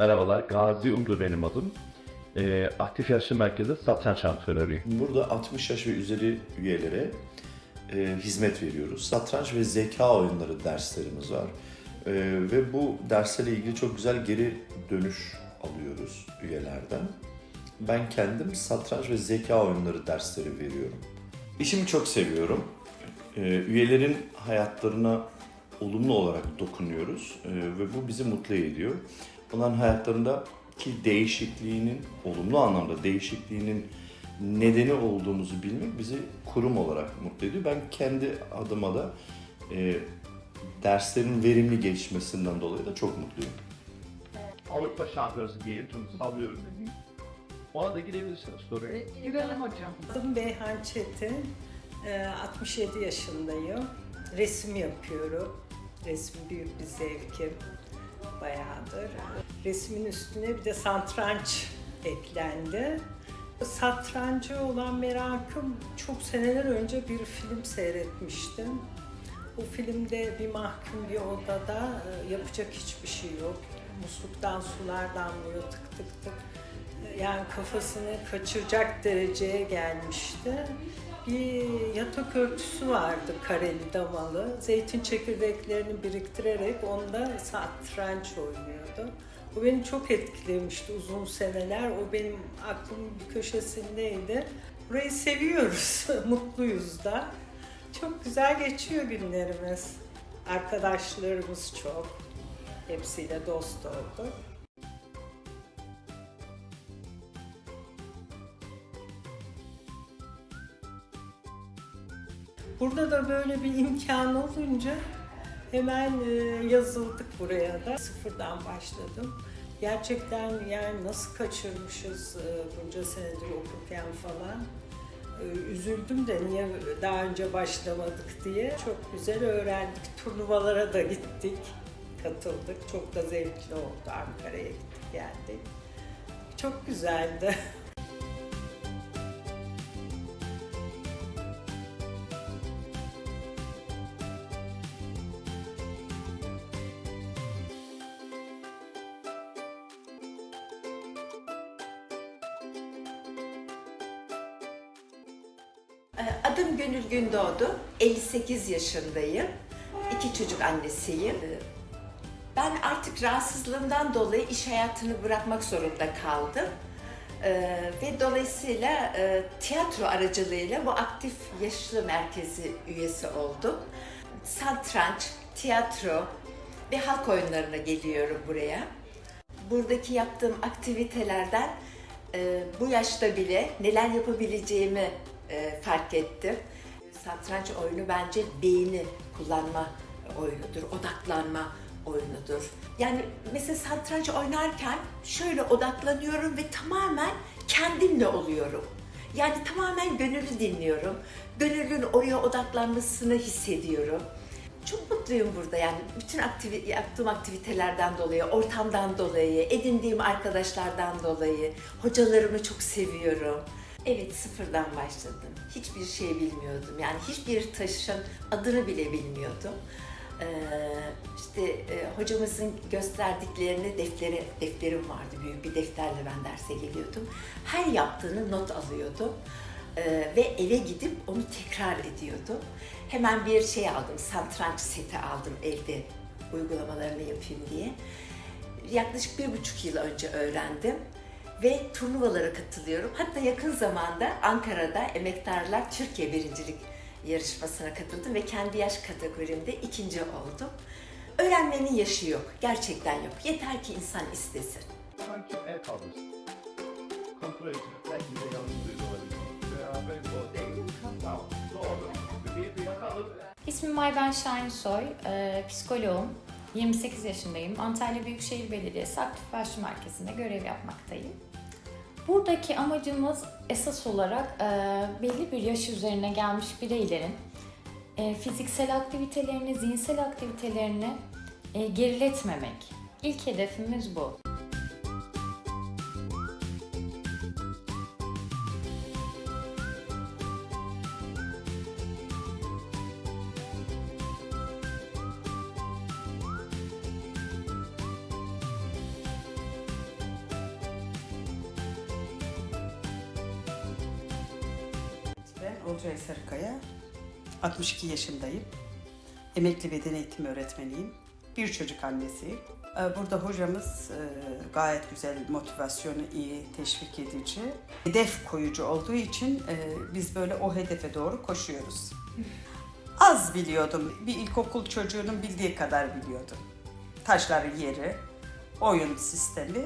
Merhabalar, Gazi Umdu benim adım. Ee, Aktif Yaşlı Merkezi satranç antrenörüyüm. Burada 60 yaş ve üzeri üyelere e, hizmet veriyoruz. Satranç ve zeka oyunları derslerimiz var. E, ve bu derslerle ilgili çok güzel geri dönüş alıyoruz üyelerden. Ben kendim satranç ve zeka oyunları dersleri veriyorum. İşimi çok seviyorum. E, üyelerin hayatlarına olumlu olarak dokunuyoruz e, ve bu bizi mutlu ediyor. Onların hayatlarındaki değişikliğinin, olumlu anlamda değişikliğinin nedeni olduğumuzu bilmek bizi kurum olarak mutlu ediyor. Ben kendi adıma da e, derslerin verimli geçmesinden dolayı da çok mutluyum. Avrupa Şampiyonası diyelim, sallıyorum. Ona da girebilirsiniz soruya. Girelim hocam. Adım Beyhan Çetin. Ee, 67 yaşındayım. Resim yapıyorum. Resim büyük bir zevkim. Bayağıdır. Resmin üstüne bir de satranç eklendi. Satrancı olan merakım çok seneler önce bir film seyretmiştim. Bu filmde bir mahkum bir odada e, yapacak hiçbir şey yok. Musluktan sular damlıyor tık tık tık. Yani kafasını kaçıracak dereceye gelmişti. Bir yatak örtüsü vardı kareli damalı. Zeytin çekirdeklerini biriktirerek onda satranç oynuyordu. Bu beni çok etkilemişti uzun seneler. O benim aklımın bir köşesindeydi. Burayı seviyoruz, mutluyuz da. Çok güzel geçiyor günlerimiz. Arkadaşlarımız çok. Hepsiyle dost olduk. Burada da böyle bir imkan olunca hemen e, yazıldık buraya da. Sıfırdan başladım. Gerçekten yani nasıl kaçırmışız e, bunca senedir okurken falan. E, Üzüldüm de niye daha önce başlamadık diye. Çok güzel öğrendik. Turnuvalara da gittik. Katıldık. Çok da zevkli oldu. Ankara'ya gittik geldik. Çok güzeldi. Adım Gönül Gündoğdu. 58 yaşındayım. İki çocuk annesiyim. Ee, Ben artık rahatsızlığımdan dolayı iş hayatını bırakmak zorunda kaldım. Ee, Ve dolayısıyla e, tiyatro aracılığıyla bu aktif yaşlı merkezi üyesi oldum. Satranç, tiyatro ve halk oyunlarına geliyorum buraya. Buradaki yaptığım aktivitelerden e, bu yaşta bile neler yapabileceğimi e, fark ettim. Satranç oyunu bence beyni kullanma oyunudur, odaklanma oyunudur. Yani mesela satranç oynarken şöyle odaklanıyorum ve tamamen kendimle oluyorum. Yani tamamen gönüllü dinliyorum. Gönüllün oraya odaklanmasını hissediyorum. Çok mutluyum burada yani bütün aktivi- yaptığım aktivitelerden dolayı, ortamdan dolayı, edindiğim arkadaşlardan dolayı, hocalarımı çok seviyorum. Evet sıfırdan başladım. Hiçbir şey bilmiyordum. Yani hiçbir taşın adını bile bilmiyordum. Ee, işte e, hocamızın gösterdiklerini defteri, defterim vardı. Büyük bir defterle ben derse geliyordum. Her yaptığını not alıyordum. Ee, ve eve gidip onu tekrar ediyordum. Hemen bir şey aldım, satranç seti aldım evde uygulamalarını yapayım diye. Yaklaşık bir buçuk yıl önce öğrendim ve turnuvalara katılıyorum. Hatta yakın zamanda Ankara'da Emektarlar Türkiye Birincilik yarışmasına katıldım ve kendi yaş kategorimde ikinci oldum. Öğrenmenin yaşı yok, gerçekten yok. Yeter ki insan istesin. Sanki el kaldırsın. Kontrol edin. Belki de yanlış duydu olabilir. Beraber o değil. Tamam. Doğru. Bir bir yakalım. İsmim Ayben Şahinsoy, e, psikoloğum. 28 yaşındayım. Antalya Büyükşehir Belediyesi Aktif Başlı Merkezi'nde görev yapmaktayım. Buradaki amacımız esas olarak e, belli bir yaş üzerine gelmiş bireylerin e, fiziksel aktivitelerini, zihinsel aktivitelerini e, geriletmemek. İlk hedefimiz bu. Olcay Sarıkaya. 62 yaşındayım. Emekli beden eğitimi öğretmeniyim. Bir çocuk annesiyim. Ee, Burada hocamız e, gayet güzel, motivasyonu iyi, teşvik edici. Hedef koyucu olduğu için e, biz böyle o hedefe doğru koşuyoruz. Az biliyordum. Bir ilkokul çocuğunun bildiği kadar biliyordum. Taşların yeri, oyun sistemi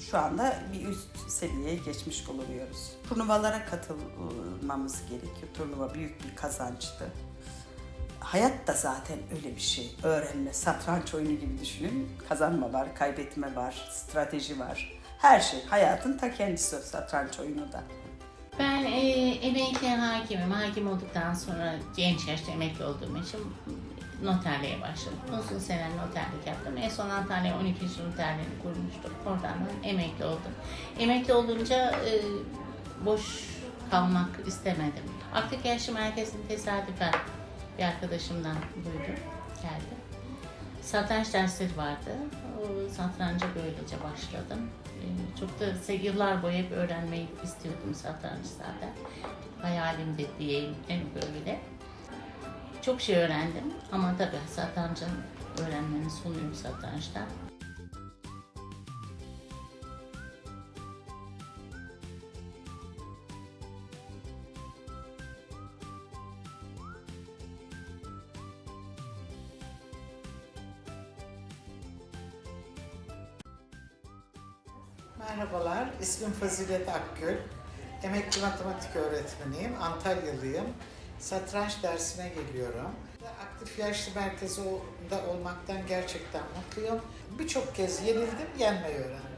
şu anda bir üst seviyeye geçmiş bulunuyoruz. Turnuvalara katılmamız gerekiyor. Turnuva büyük bir kazançtı. Hayat da zaten öyle bir şey. Öğrenme, satranç oyunu gibi düşünün. Kazanma var, kaybetme var, strateji var. Her şey. Hayatın ta kendisi satranç oyunu da. Ben e, emekli hakimim. Hakim olduktan sonra genç yaşta emekli olduğum için noterliğe başladım. Uzun sene noterlik yaptım. En son Antalya 12. noterliğini kurmuştum. Oradan da emekli oldum. Emekli olunca e, boş kalmak istemedim. Aktif Yaşlı Merkezi'ni tesadüfen bir arkadaşımdan duydum. Geldi. Satranç dersleri vardı. O satranca böylece başladım. Ee, Çok da yıllar boyu hep öğrenmeyi istiyordum satranç zaten. Hayalimdi diyeyim en böyle. Çok şey öğrendim ama tabii satrancın öğrenmenin sonu yok satrançta. Merhabalar, ismim Fazilet Akgül. Emekli matematik öğretmeniyim, Antalyalıyım. Satranç dersine geliyorum. Aktif Yaşlı Merkezi'nde olmaktan gerçekten mutluyum. Birçok kez yenildim, yenmeyi öğrendim.